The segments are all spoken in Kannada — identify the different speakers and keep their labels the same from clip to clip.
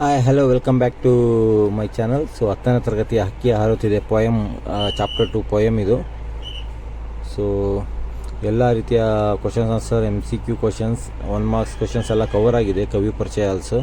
Speaker 1: Hi hello welcome back to my channel so ಹತ್ತನೇ ತರಗತಿ ಹಕ್ಕಿ ಹಾರುತ್ತಿದೆ. ಪೊಯಮ್ ಚಾಪ್ಟರ್ ಟು ಪೊಯಮ್ ಇದು. ಸೊ ಎಲ್ಲ ರೀತಿಯ questions answer M C Q questions one marks questions ಎಲ್ಲ ಕವರ್ ಆಗಿದೆ. ಕವಿ ಪರಿಚಯ ಆಲ್ಸೋ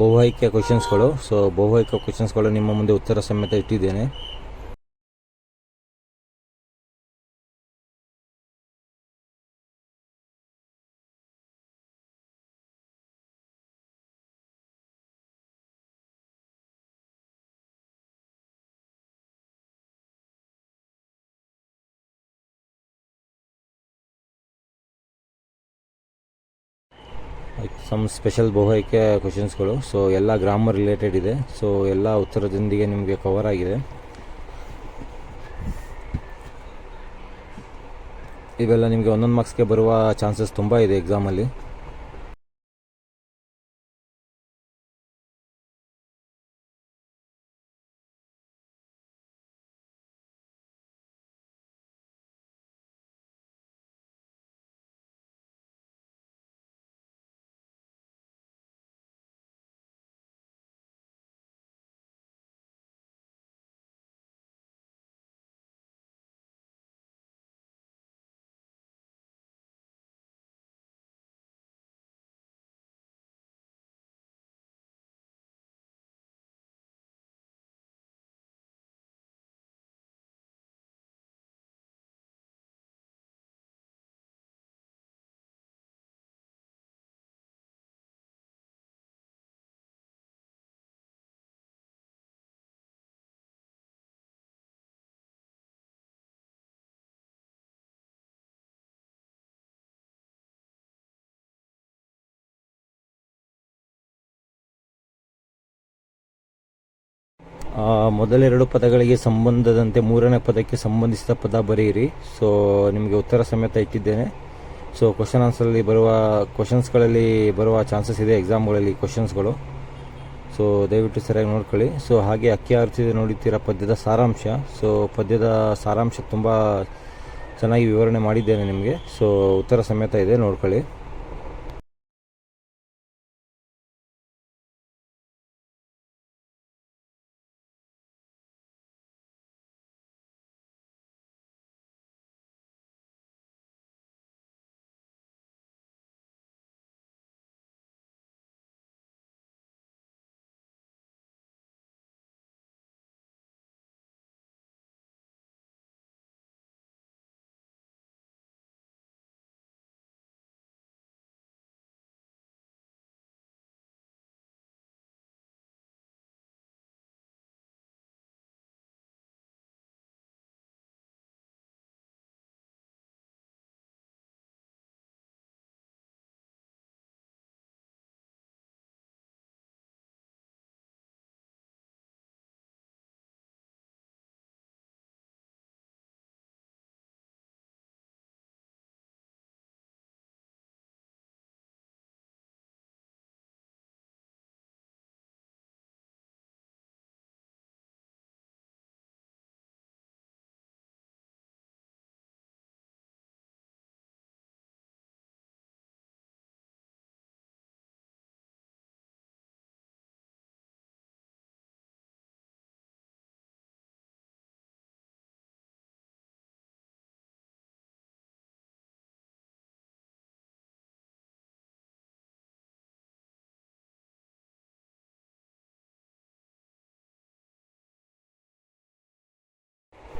Speaker 1: ಬಹುಆಯ್ಕೆ ಕ್ವಶನ್ಸ್ಗಳು ಸೊ ಬಹುಆಯ್ಕೆ ಕ್ವಶನ್ಸ್ಗಳು ನಿಮ್ಮ ಮುಂದೆ ಉತ್ತರ ಸಮೇತ ಇಟ್ಟಿದ್ದೇನೆ. ಸಮ್ ಸ್ಪೆಷಲ್ ಬಹುಆಯ್ಕೆ ಕ್ವಶನ್ಸ್ಗಳು ಸೊ ಎಲ್ಲ ಗ್ರಾಮರ್ ರಿಲೇಟೆಡ್ ಇದೆ. ಸೊ ಎಲ್ಲ ಉತ್ತರದೊಂದಿಗೆ ನಿಮಗೆ ಕವರ್ ಆಗಿದೆ. ಇವೆಲ್ಲ ನಿಮಗೆ ಒಂದೊಂದು ಮಾರ್ಕ್ಸ್ಗೆ ಬರುವ ಚಾನ್ಸಸ್ ತುಂಬ ಇದೆ ಎಕ್ಸಾಮಲ್ಲಿ ಮೊದಲೆರಡು ಪದಗಳಿಗೆ ಸಂಬಂಧದಂತೆ ಮೂರನೇ ಪದಕ್ಕೆ ಸಂಬಂಧಿಸಿದ ಪದ ಬರೆಯಿರಿ. ಸೊ ನಿಮಗೆ ಉತ್ತರ ಸಮೇತ ಇಟ್ಟಿದ್ದೇನೆ. ಸೊ ಕ್ವಶನ್ ಆನ್ಸರಲ್ಲಿ ಬರುವ ಕ್ವಶನ್ಸ್ಗಳಲ್ಲಿ ಬರುವ ಚಾನ್ಸಸ್ ಇದೆ ಎಕ್ಸಾಮ್ಗಳಲ್ಲಿ ಕ್ವಶನ್ಸ್ಗಳು ಸೊ ದಯವಿಟ್ಟು ಸರಿಯಾಗಿ ನೋಡ್ಕೊಳ್ಳಿ. ಸೊ ಹಾಗೆ ಅಕ್ಕಿ ಆರ್ತಿದೆ ನೋಡುತ್ತೀರ ಪದ್ಯದ ಸಾರಾಂಶ. ಸೊ ಪದ್ಯದ ಸಾರಾಂಶ ತುಂಬ ಚೆನ್ನಾಗಿ ವಿವರಣೆ ಮಾಡಿದ್ದೇನೆ ನಿಮಗೆ. ಸೊ ಉತ್ತರ ಸಮೇತ ಇದೆ, ನೋಡ್ಕೊಳ್ಳಿ.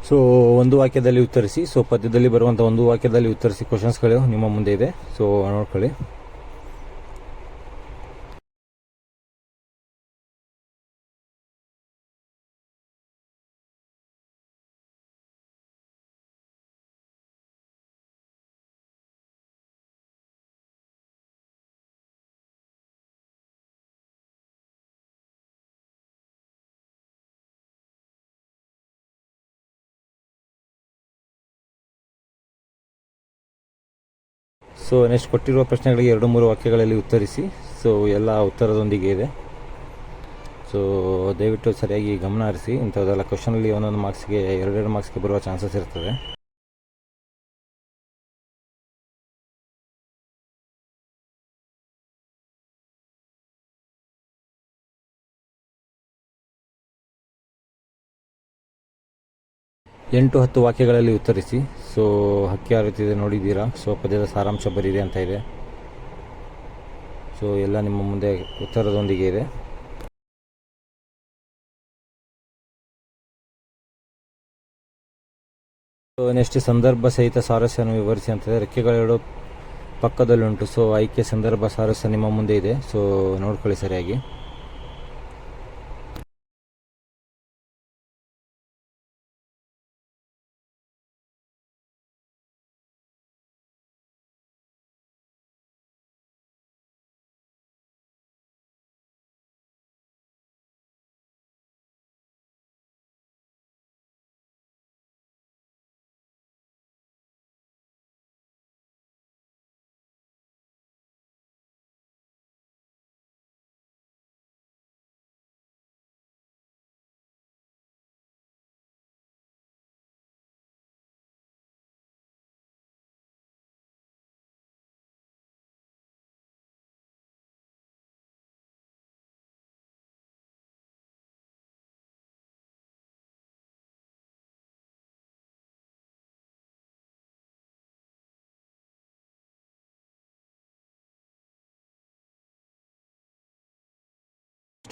Speaker 1: ಸೊ ಒಂದು ವಾಕ್ಯದಲ್ಲಿ ಉತ್ತರಿಸಿ. ಸೊ ಪದ್ಯದಲ್ಲಿ ಬರುವಂಥ ಒಂದು ವಾಕ್ಯದಲ್ಲಿ ಉತ್ತರಿಸಿ ಕ್ವಶನ್ಸ್ಗಳು ನಿಮ್ಮ ಮುಂದೆ ಇದೆ. ಸೊ ನೋಡ್ಕೊಳ್ಳಿ. ಸೊ ನೆಕ್ಸ್ಟ್ ಕೊಟ್ಟಿರುವ ಪ್ರಶ್ನೆಗಳಿಗೆ ಎರಡು ಮೂರು ವಾಕ್ಯಗಳಲ್ಲಿ ಉತ್ತರಿಸಿ. ಸೊ ಎಲ್ಲ ಉತ್ತರದೊಂದಿಗೆ ಇದೆ. ಸೊ ದಯವಿಟ್ಟು ಸರಿಯಾಗಿ ಗಮನ ಹರಿಸಿ. ಇಂಥದ್ದೆಲ್ಲ ಕ್ವಶನಲ್ಲಿ ಒಂದೊಂದು ಮಾರ್ಕ್ಸ್ಗೆ, ಎರಡೆರಡು ಮಾರ್ಕ್ಸ್ಗೆ ಬರುವ ಚಾನ್ಸಸ್ ಇರ್ತದೆ. ಎಂಟು ಹತ್ತು ವಾಕ್ಯಗಳಲ್ಲಿ ಉತ್ತರಿಸಿ. ಸೊ, ಹಕ್ಕಿ ಹಾರುತ್ತಿದೆ ನೋಡಿದ್ದೀರಾ? ಸೊ, ಪದ್ಯದ ಸಾರಾಂಶ ಬರಿದೆ ಅಂತ ಇದೆ. ಸೊ, ಎಲ್ಲ ನಿಮ್ಮ ಮುಂದೆ ಉತ್ತರದೊಂದಿಗೆ ಇದೆ. ಸೊ, ನೆಕ್ಸ್ಟ್ ಸಂದರ್ಭ ಸಹಿತ ಸಾರಸ್ಯವನ್ನು ವಿವರಿಸಿ ಅಂತಿದೆ ರೆಕ್ಕೆಗಳೆರಡು ಪಕ್ಕದಲ್ಲುಂಟು. ಸೊ, ಆಯ್ಕೆ ಸಂದರ್ಭ ಸಾರಸ್ಯ ನಿಮ್ಮ ಮುಂದೆ ಇದೆ. ಸೊ, ನೋಡ್ಕೊಳ್ಳಿ ಸರಿಯಾಗಿ.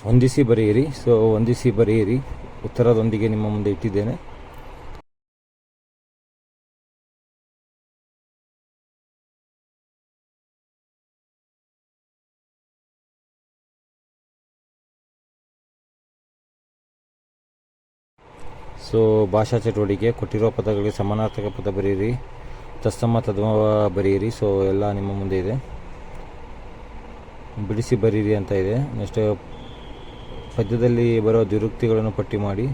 Speaker 1: ಹೊಂದಿಸಿ ಬರೆಯಿರಿ. ಸೊ ಹೊಂದಿಸಿ ಬರೆಯಿರಿ. ಉತ್ತರದೊಂದಿಗೆ ನಿಮ್ಮ ಮುಂದೆ ಇಟ್ಟಿದ್ದೇನೆ. ಸೊ ಭಾಷಾ ಚಟುವಟಿಕೆ ಕೊಟ್ಟಿರೋ ಪದಗಳಿಗೆ ಸಮಾನಾರ್ಥಕ ಪದ ಬರೆಯಿರಿ. ತತ್ಸಮ ತದ್ಭವ ಬರೆಯಿರಿ. ಸೊ ಎಲ್ಲ ನಿಮ್ಮ ಮುಂದೆ ಇದೆ. ಬಿಡಿಸಿ ಬರೀರಿ ಅಂತ ಇದೆ. ನೆಕ್ಸ್ಟ್ ಪದ್ಯದಲ್ಲಿ ಬರೋ ದುರುಕ್ತಿಗಳನ್ನು ಪಟ್ಟಿ ಮಾಡಿ.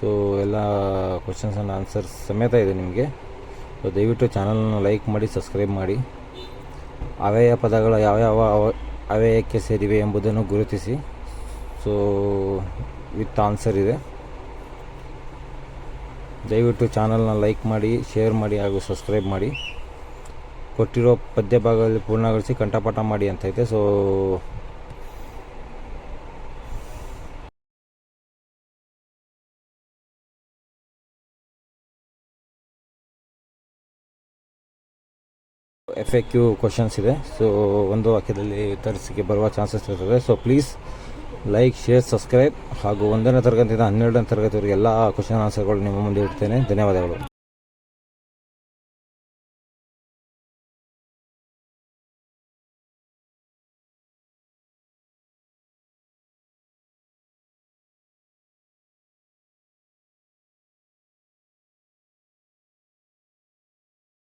Speaker 1: ಸೊ ಎಲ್ಲ ಕ್ವಶನ್ಸ್ ಆ್ಯಂಡ್ ಆನ್ಸರ್ಸ್ ಸಮೇತ ಇದೆ ನಿಮಗೆ. ಸೊ ದಯವಿಟ್ಟು ಚಾನಲನ್ನು ಲೈಕ್ ಮಾಡಿ ಸಬ್ಸ್ಕ್ರೈಬ್ ಮಾಡಿ. ಅವ್ಯಯ ಪದಗಳು ಯಾವ್ಯಾವ ಅವ- ಅವ್ಯಯಕ್ಕೆ ಸೇರಿವೆ ಎಂಬುದನ್ನು ಗುರುತಿಸಿ. ಸೊ ವಿತ್ ಆನ್ಸರ್ ಇದೆ. ದಯವಿಟ್ಟು ಚಾನಲ್ನ ಲೈಕ್ ಮಾಡಿ ಶೇರ್ ಮಾಡಿ ಹಾಗೂ ಸಬ್ಸ್ಕ್ರೈಬ್ ಮಾಡಿ. ಕೊಟ್ಟಿರೋ ಪದ್ಯ ಭಾಗದಲ್ಲಿ ಪೂರ್ಣಗೊಳಿಸಿ, ಕಂಠಪಾಠ ಮಾಡಿ ಅಂತ ಐತೆ. So F A Q questions ಇದೆ. ಸೊ ಒಂದು ವಾಕ್ಯದಲ್ಲಿ ಉತ್ತರಿಸಿಕೆ ಬರುವ ಚಾನ್ಸಸ್ ಇರ್ತದೆ. So please like share subscribe ಹಾಗೂ ಒಂದನೇ ತರಗತಿಯಿಂದ ಹನ್ನೆರಡನೇ ತರಗತಿವರೆಗೆ ಎಲ್ಲ ಕ್ವಶನ್ ಆನ್ಸರ್ಗಳು ನಿಮ್ಮ ಮುಂದೆ ಇಡ್ತೇನೆ. ಧನ್ಯವಾದಗಳು.